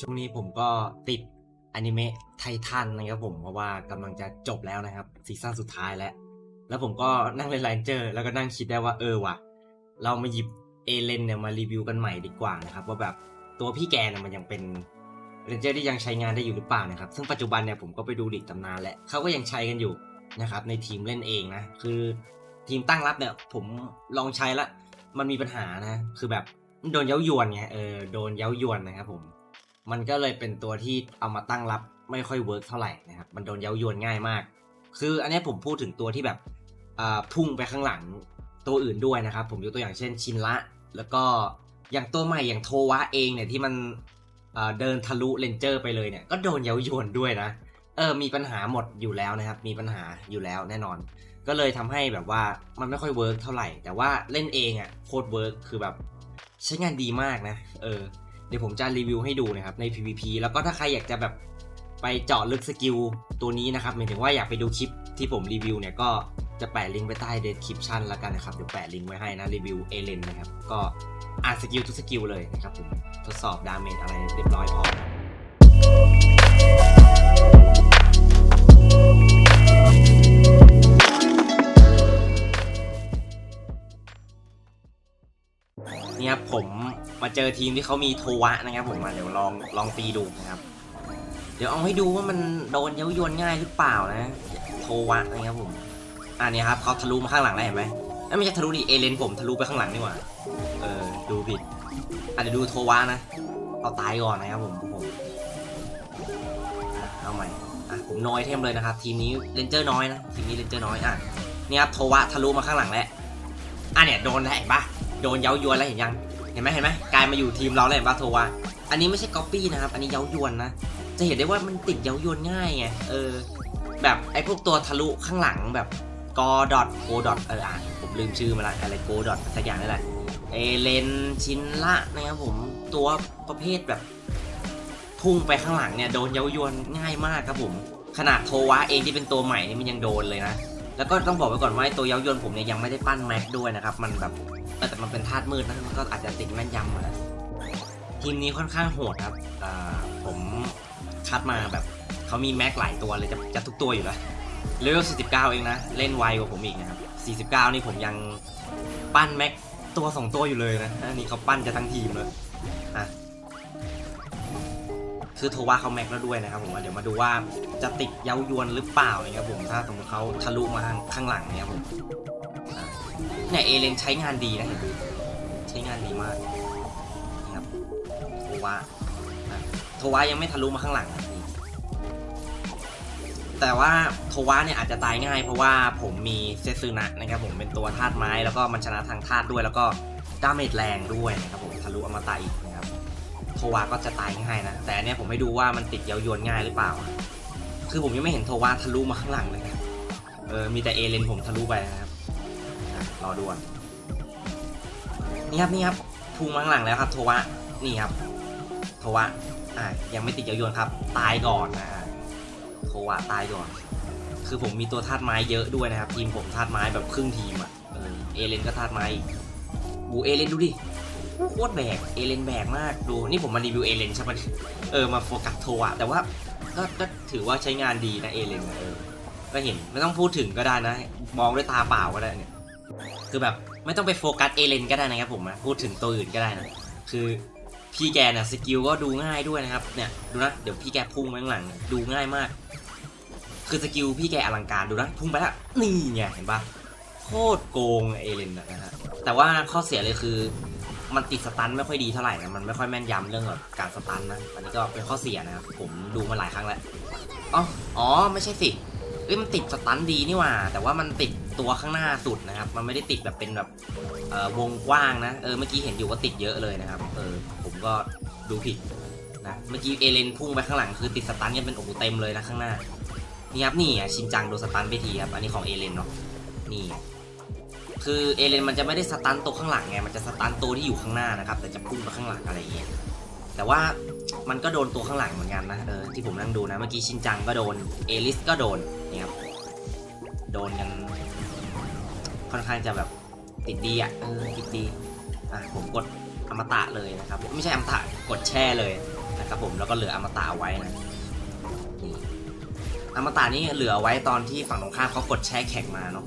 ช่วงนี้ผมก็ติดอนิเมะไททันนะครับผมเพราะว่ากำลังจะจบแล้วนะครับซีซั่นสุดท้ายแล้ว แล้วผมก็นั่งเล่นไลน์เจอร์แล้วก็นั่งคิดได้ว่าเออว่ะ เรามาหยิบเอเลนเนี่ยมารีวิวกันใหม่ดีกว่านะครับว่าแบบตัวพี่แกเนี่ยมันยังเป็นเรนเจอร์ที่ยังใช้งานได้อยู่หรือเปล่านะครับ ซึ่งปัจจุบันเนี่ยผมก็ไปดูดิกตำนานแล้วเขาก็ยังใช้กันอยู่นะครับในทีมเล่นเองนะ คือทีมตั้งรับเนี่ยผมลองใช้ละ มันมีปัญหานะ คือแบบโดนเย้ายวนไงเออโดนเย้ายวนนะครับผม มันก็เลยเป็นตัวที่เอามาตั้งรับไม่ค่อยเวิร์กเท่าไหร่นะครับ มันโดนเย้ายวนง่ายมาก คืออันนี้ผมพูดถึงตัวที่แบบอ่าพุ่งไปข้างหลังตัวอื่นด้วยนะครับ ผมยกตัวอย่างเช่นชินละ แล้วก็อย่างตัวใหม่อย่างโทวะเองเนี่ยที่มันอ่าเดินทะลุเลนเจอร์ไปเลยเนี่ยก็โดนเย้ายวนด้วยนะ เออมีปัญหาหมดอยู่แล้วนะครับ มีปัญหาอยู่แล้วแน่นอน ก็เลยทำให้แบบว่ามันไม่ค่อยเวิร์กเท่าไหร่ แต่ว่าเล่นเองอะ่ะโคตรเวิร์กคือแบบใช้งานดีมากนะ เออ ดี๋ยวผมจะรีวิวให้ดูนะครับใน PVP แล้วก็ถ้าใครอยากจะแบบไปเจาะลึกสกิลตัวนี้นะครับหมายถึงว่าอยากไปดูคลิปที่ผมรีวิวเนี่ยก็จะแปะลิงก์ไปใต้ description แล้วกันนะครับเดี๋ยวแปะลิงก์ไว้ให้นะรีวิวเอเลนนะครับก็อ่านสกิลทุกสกิลเลยนะครับผมทดสอบดาเมจอะไรเรียบร้อยพอ เนี่ยครับผมมาเจอทีมที่เขามีโทวะนะครับผมมาเดี๋ยวลองลองตีดูนะครับ เดี๋ยวเอาให้ดูว่ามันโดนเย้ายวนง่ายหรือเปล่านะโทวะนะครับผมอันนี้ครับเขาทะลุมาข้างหลังได้เห็นไหมไม่ใช่ทะลุดิเอเลนผมทะลุไปข้างหลังนี่หว่าเออดูผิดอะเดี๋ยวดูโทวะนะเอาตายก่อนนะครับผมผมเอาใหม่อะผมน้อยเทมเลยนะครับ ทีมนี้เลนเจอร์น้อยนะทีมนี้เลนเจอร์น้อยอะนี่ครับโทวะทะลุมาข้างหลังแล้วอะเนี่ยโดนแล้วเห็นปะ โดนเย้ายวนแล้วเห็นยัง เห็นไหมเห็นไหมกลายมาอยู่ทีมเราแล้วเห็นปะโทวะอันนี้ไม่ใช่ก๊อปปี้นะครับ อันนี้เย้ายวนนะ จะเห็นได้ว่ามันติดเย้ายวนง่ายไง เออ แบบไอ้พวกตัวทะลุข้างหลังแบบกอดอทโกดอทเอออ่านผมลืมชื่อมาละอะไรโกดอทสักอย่างนี่แหละเอเลนชินละนะครับผมตัวประเภทแบบพุ่งไปข้างหลังเนี่ยโดนเย้ายวนง่ายมากครับผม ขนาดโทวะเองที่เป็นตัวใหม่นี่มันยังโดนเลยนะ แล้วก็ต้องบอกไว้ก่อนว่าตัวเย้ายวนผมเนี่ยยังไม่ได้ปั้นแม็กด้วยนะครับ มันแบบแต่มันเป็นธาตุมืดนะมันก็อาจจะติดแม่นยำอะนะทีมนี้ค่อนข้างโหดครับผมคัดมาแบบเขามีแม็กหลายตัวเลยจะจะทุกตัวอยู่แล้วเลเวล49 เองนะ เล่นไวกว่าผมอีกนะครับ 49 นี่ผมยังปั้นแม็กตัวสองตัวอยู่เลยนะ อันนี้เขาปั้นจะทั้งทีมเลยอะ คือโทว่าเขาแม็กแล้วด้วยนะครับผมเดี๋ยวมาดูว่าจะติดเย้ายวนหรือเปล่านะครับผมถ้าสมมติเขาทะลุมาข้างหลังเนี่ยครับผมเนี่ยเอเลนใช้งานดีนะเห็นไหมใช้งานดีมากนะครับโทวะอะโทวะยังไม่ทะลุมาข้างหลังแต่ว่าโทวะเนี่ยอาจจะตายง่ายเพราะว่าผมมีเซซึนะนะครับผมเป็นตัวธาตุไม้แล้วก็มันชนะทางธาตุด้วยแล้วก็ดาเมจแรงด้วยนะครับผมทะลุอมตะอีกนะครับ โทวะก็จะตายง่ายนะ แต่อันนี่ยผมไม่ดูว่ามันติดเย้ายวนง่ายหรือเปล่า คือผมยังไม่เห็นโทวะทะลุมาข้างหลังเลยนะเออมีแต่เอเลนผมทะลุไปนะครับรอดูก่อนนี่ครับนี่ครับพุงมาข้างหลังแล้วครับ โทวะนี่ครับ โทวะอะยังไม่ติดเยาวยวนครับ ตายก่อนนะอะโทวะตายก่อน คือผมมีตัวธาตุไม้เยอะด้วยนะครับ ทีมผมธาตุไม้แบบครึ่งทีมอะเออเอเลนก็ธาตุไม้บูเอเลนดูดิ โคตรแบก เอเลนแบกมาก ดู นี่ผมมารีวิวเอเลนใช่ปะเออ มาโฟกัสโทวะแต่ว่าก็ก็ถือว่าใช้งานดีนะเอเลนเออ ก็เห็นไม่ต้องพูดถึงก็ได้นะ มองด้วยตาเปล่าก็ได้เนี่ย คือแบบไม่ต้องไปโฟกัสเอเลนก็ได้นะครับผมนะ พูดถึงตัวอื่นก็ได้นะ คือพี่แกเนี่ยสกิลก็ดูง่ายด้วยนะครับ เนี่ยดูนะ เดี๋ยวพี่แกพุ่งไปข้างหลัง ดูง่ายมาก คือสกิลพี่แกอลังการดูนะ พุ่งไปแล้วนี่ไงเห็นปะโคตรโกงเอเลนนะฮะ แต่ว่าข้อเสียเลยคือ มันติดสตันไม่ค่อยดีเท่าไหร่นะมันไม่ค่อยแม่นยำเรื่องแบบการสตันนะอันนี้ก็เป็นข้อเสียนะครับผมดูมาหลายครั้งแล้วอ๋ออ๋อไม่ใช่สิเอ้ยมันติดสตันดีนี่หว่า แต่ว่ามันติดตัวข้างหน้าสุดนะครับ มันไม่ได้ติดแบบเป็นแบบเอ่อวงกว้างนะเออเมื่อกี้เห็นอยู่ว่าติดเยอะเลยนะครับเออผมก็ดูผิดนะเมื่อกี้เอเลนพุ่งไปข้างหลังคือติดสตันเนี่ยเป็นโอ้โหเต็มเลยนะข้างหน้านี่ครับนี่อะชินจังโดนสตันไปทีครับอันนี้ของเอเลนเนาะนี่ คือเอเลนมันจะไม่ได้สตันตัวข้างหลังไง มันจะสตันตัวที่อยู่ข้างหน้านะครับ แต่จะพุ่งไปข้างหลังอะไรอย่างเงี้ย แต่ว่ามันก็โดนตัวข้างหลังเหมือนกันนะ เออ ที่ผมนั่งดูนะ เมื่อกี้ชินจังก็โดน เอลิสก็โดนนี่ครับ โดนกัน ค่อนข้างจะแบบติดดีอะ เออ ติดดี อะ ผมกดอมตะเลยนะครับ ไม่ใช่อมตะ กดแช่เลยนะครับผม แล้วก็เหลืออมตะไว้นะนี่อมตะนี่เหลือไว้ตอนที่ฝั่งตรงข้ามเขากดแช่แข็งมาเนาะ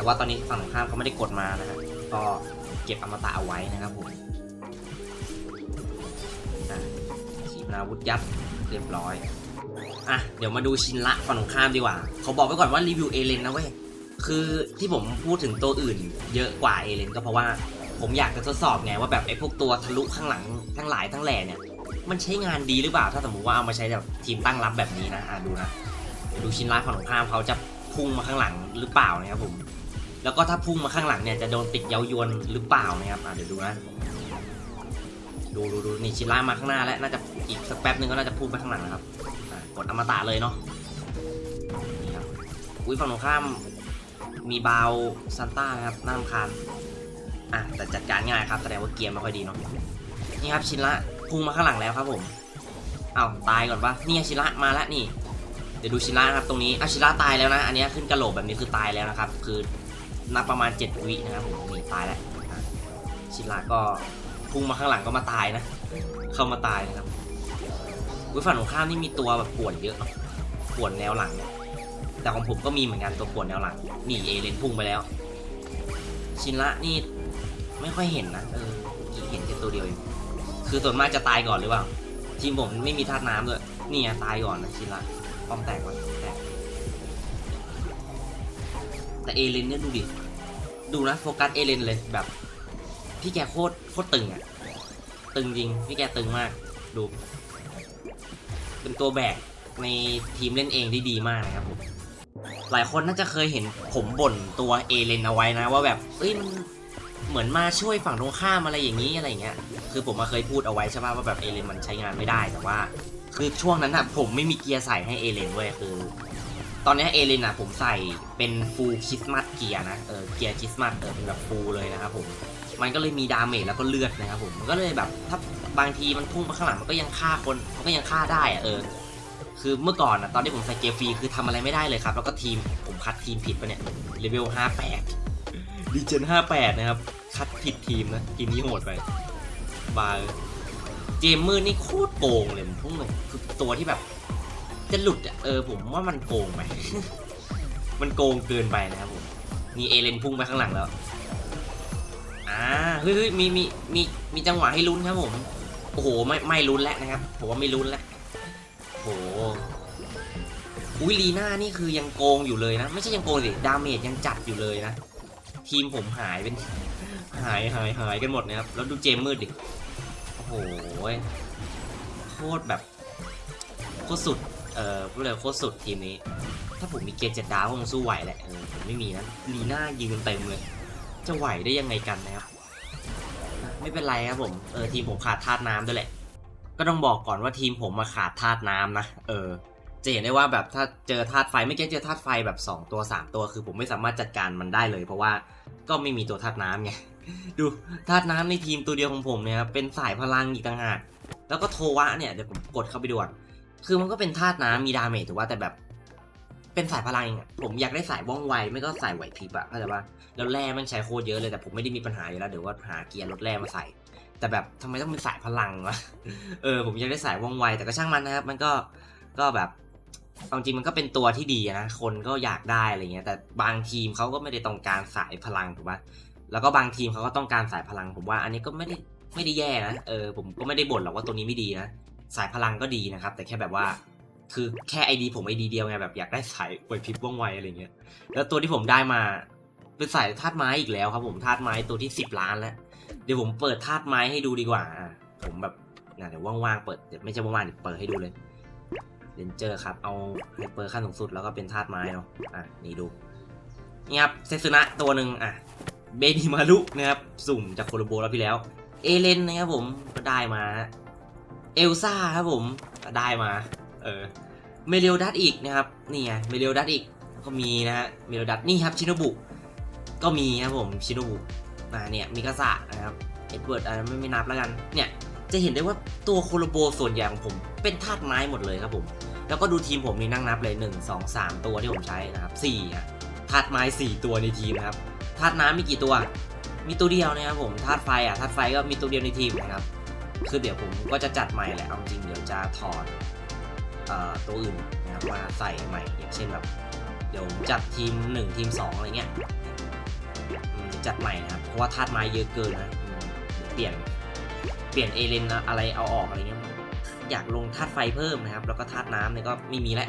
แต่ว่าตอนนี้ฝั่งตรงข้ามเขาไม่ได้กดมานะฮะก็เก็บอมตะเอาไว้นะครับผมขีปนาวุธยัดเรียบร้อยอะเดี๋ยวมาดูชินละฝั่งตรงข้ามดีกว่าเขาบอกไว้ก่อนว่ารีวิวเอเลนนะเว้ยคือที่ผมพูดถึงตัวอื่น เยอะกว่าเอเลนก็เพราะว่าผมอยากจะทดสอบไงว่าแบบไอ้พวกตัวทะลุข้างหลังทั้งหลายทั้งแหล่เนี่ยมันใช้งานดีหรือเปล่า ถ้าสมมติว่าเอามาใช้แบบทีมตั้งรับแบบนี้นะอะดูนะ ดูชิ้นล่างฝั่งตรงข้ามเขาจะพุ่งมาข้างหลังหรือเปล่านะครับผม แล้วก็ถ้าพุ่งมาข้างหลังเนี่ยจะโดนติดเย้ายวนหรือเปล่านะครับเดี๋ยวดูนะดูดูดูนี่ชิล่ามาข้างหน้าแล้วน่าจะอีกสักแป๊บนึงก็น่าจะพุ่งไปข้างหลังนะครับกดอมตะเลยเนาะนี่ครับอุ้ยฝั่งตรงข้ามมีบาวซันต้านะครับน่ารำคาญอะแต่จัดการง่ายครับแสดงว่าเกียร์ไม่ค่อยดีเนาะนี่ครับชินละพุ่งมาข้างหลังแล้วครับผมเอาตายก่อนปะนี่ชินละมาแล้วนี่ เดี๋ยวดูชินละนะครับตรงนี้อะชินละตายแล้วนะ อันนี้ขึ้นกระโหลกแบบนี้คือตายแล้วนะครับ คือ นับประมาณ 7 วินะครับผมนี่ตายแล้วชินละก็พุ่งมาข้างหลังก็มาตายนะ เข้ามาตายนะครับวิฝั่งตรงข้ามนี่มีตัวแบบป่วนเยอะป่วนแนวหลัง แต่ของผมก็มีเหมือนกันตัวป่วนแนวหลังนี่เอเลนพุ่งไปแล้ว ชินละนี่ไม่ค่อยเห็นนะเออเห็นแค่ตัวเดียวเองคือส่วนมากจะตายก่อนหรือเปล่าทีมผมไม่มีธาตุน้ำด้วยนี่ตายก่อนนะชินละป้อมแตกวะแตก แต่เอเลนเนี่ยดูดิ ดูนะโฟกัสเอเลนเลยแบบพี่แกโคตรโคตรตึงอะตึงจริงพี่แกตึงมากดูเป็นตัวแบกในทีมเล่นเองได้ดีมากนะครับผมหลายคนน่าจะเคยเห็นผมบ่นตัวเอเลนเอาไว้นะ ว่าแบบเอ้ยมันเหมือนมาช่วยฝั่งตรงข้ามอะไรอย่างนี้อะไรเงี้ยคือผมมาเคยพูดเอาไว้ใช่ป่ะว่าแบบเอเลนมันใช้งานไม่ได้แต่ว่า คือช่วงนั้นอะผมไม่มีเกียร์ใส่ให้เอเลนเว้ยคือ ตอนนี้เอเลนอะผมใส่เป็นฟูลคริสต์มาสเกียร์นะ เออเกียร์คริสต์มาสเออเป็นแบบฟูลเลยนะครับผม มันก็เลยมีดาเมจแล้วก็เลือดนะครับผม มันก็เลยแบบถ้าบางทีมันพุ่งมาข้างหลังมันก็ยังฆ่าคนมันก็ยังฆ่าได้อะเออ คือเมื่อก่อนอะตอนที่ผมใส่เกียร์ฟรีคือทำอะไรไม่ได้เลยครับ แล้วก็ทีมผมคัดทีมผิดปะเนี่ยเลเวล58ดีเจน58 นะครับ คัดผิดทีมนะทีมนี้โหดไปบาเจมมือนี่โคตรโกงเลยผมพุ่งเลยคือตัวที่แบบ จะหลุดอะเออผมว่ามันโกงไป มันโกงเกินไปนะครับผมมีเอเลนพุ่งไปข้างหลังแล้วอ่าเฮ้ยเฮ้ยมีมีมีมีจังหวะให้ลุ้นครับผมโอ้โหไม่ไม่ลุ้นแล้วนะครับผมว่าไม่ลุ้นแล้วโอ้โหอุ้ยลีน่านี่คือยังโกงอยู่เลยนะ ไม่ใช่ยังโกงสิดาเมจยังจัดอยู่เลยนะ ทีมผมหายเป็นหายหายหายกันหมดนะครับแล้วดูเจมมืดดิโอ้โหโคตรแบบโคตรสุด เอ่อพูดเลยโคตรสุดทีมนี้ ถ้าผมมีเกียร์เจ็ดดาวคงสู้ไหวแหละเออผมไม่มีนะลีน่ายืนเต็มเลย จะไหวได้ยังไงกันนะครับไม่เป็นไรครับผมเออทีมผมขาดธาตุน้ำด้วยแหละ ก็ต้องบอกก่อนว่าทีมผมมาขาดธาตุน้ำนะเออจะเห็นได้ว่าแบบถ้าเจอธาตุไฟไม่แก้เจอธาตุไฟแบบ 2 ตัว 3 ตัวคือผมไม่สามารถจัดการมันได้เลย เพราะว่าก็ไม่มีตัวธาตุน้ำไงดูธาตุน้ำในทีมตัวเดียวของผมเนี่ยครับเป็นสายพลังอีกต่างหากแล้วก็โทวะเนี่ยเดี๋ยวผมกดเข้าไปดูก่อน คือมันก็เป็นธาตุน้ำมีดาเมจถือว่าแต่แบบ เป็นสายพลังเองอะผมอยากได้สายว่องไวไม่ก็สายไหวพริบอะเข้าใจปะแล้วแร่มันใช้โคตรเยอะเลยแต่ผมไม่ได้มีปัญหาอยู่แล้วเดี๋ยวว่าหาเกียร์ลดแร่มาใส่ แต่แบบทำไมต้องเป็นสายพลังวะเออผมอยากได้สายว่องไวแต่ก็ช่างมันนะครับมันก็ก็แบบเอาจริงมันก็เป็นตัวที่ดีนะ คนก็อยากได้อะไรเงี้ย แต่บางทีมเขาก็ไม่ได้ต้องการสายพลังถูกปะแล้วก็บางทีมเขาก็ต้องการสายพลัง ผมว่าอันนี้ก็ไม่ได้ไม่ได้แย่นะ เออผมก็ไม่ได้บ่นหรอกว่าตัวนี้ไม่ดีนะ สายพลังก็ดีนะครับ แต่แค่แบบว่า คือแค่ไอดีผมไอดีเดียวไงแบบอยากได้สายไหวพริบว่องไวอะไรเงี้ย แล้วตัวที่ผมได้มาเป็นสายธาตุไม้อีกแล้วครับ ผมธาตุไม้ตัวที่สิบล้านแล้ว เดี๋ยวผมเปิดธาตุไม้ให้ดูดีกว่าอะผมแบบนะเดี๋ยวว่างๆเปิดเดี๋ยวไม่ใช่ว่างๆเดี๋ยวเปิดให้ดูเลยเรนเจอร์ครับ เอาไฮเปอร์ขั้นสูงสุดแล้วก็เป็นธาตุไม้เนาะอะนี่ดูนี่ครับเซซุนะตัวหนึ่งอะเบนิมารุนะครับ สุ่มจากโคโลโบแล้วพี่แล้ว เอเลนนะครับผมก็ได้มา เอลซ่าครับผมได้มาเออเมเรียลดัตอีกนะครับนี่ไงเมเรียลดัตอีกก็มีนะฮะเมเรียลดัตนี่ครับชิโนบุก็มีครับผมชิโนบุอ่าเนี่ยมิกาสะนะครับเอ็ดเวิร์ดอ่าไม่ไม่นับแล้วกันเนี่ยจะเห็นได้ว่าตัวโคโลโบส่วนใหญ่ของผม เป็นธาตุไม้หมดเลยครับผมแล้วก็ดูทีมผมนี่นั่งนับเลย 1 2 3 ตัวที่ผมใช้นะครับ4อะธาตุไม้ 4 ตัวในทีมนะครับธาตุน้ำมีกี่ตัว มีตัวเดียวนะครับผมธาตุไฟอะธาตุไฟก็มีตัวเดียวในทีมนะครับ คือเดี๋ยวผมก็จะจัดใหม่แหละเอาจริงเดี๋ยวจะถอดตัวอื่นนะครับมาใส่ใหม่อย่างเช่นแบบเดี๋ยวจัดทีม 1 ทีม 2 อะไรเงี้ยจัดใหม่นะครับเพราะว่าธาตุไม้เยอะเกินนะเปลี่ยนเปลี่ยนเอเลนอะไรเอาออกอะไรเงี้ยอยากลงธาตุไฟเพิ่มนะครับ แล้วก็ธาตุน้ำเนี่ยก็ไม่มีแล้ว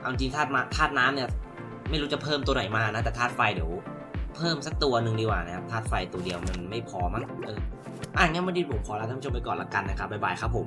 เอาจริงธาตุมาธาตุน้ำเนี่ยไม่รู้จะเพิ่มตัวไหนมานะแต่ธาตุไฟเดี๋ยว เพิ่มสักตัวหนึ่งดีกว่านะครับธาตุไฟตัวเดียวมันไม่พอมั้งเอออะงั้นวันนี้ผมขอลาท่านผู้ชมไปก่อนละกันนะครับบ๊ายบายครับผม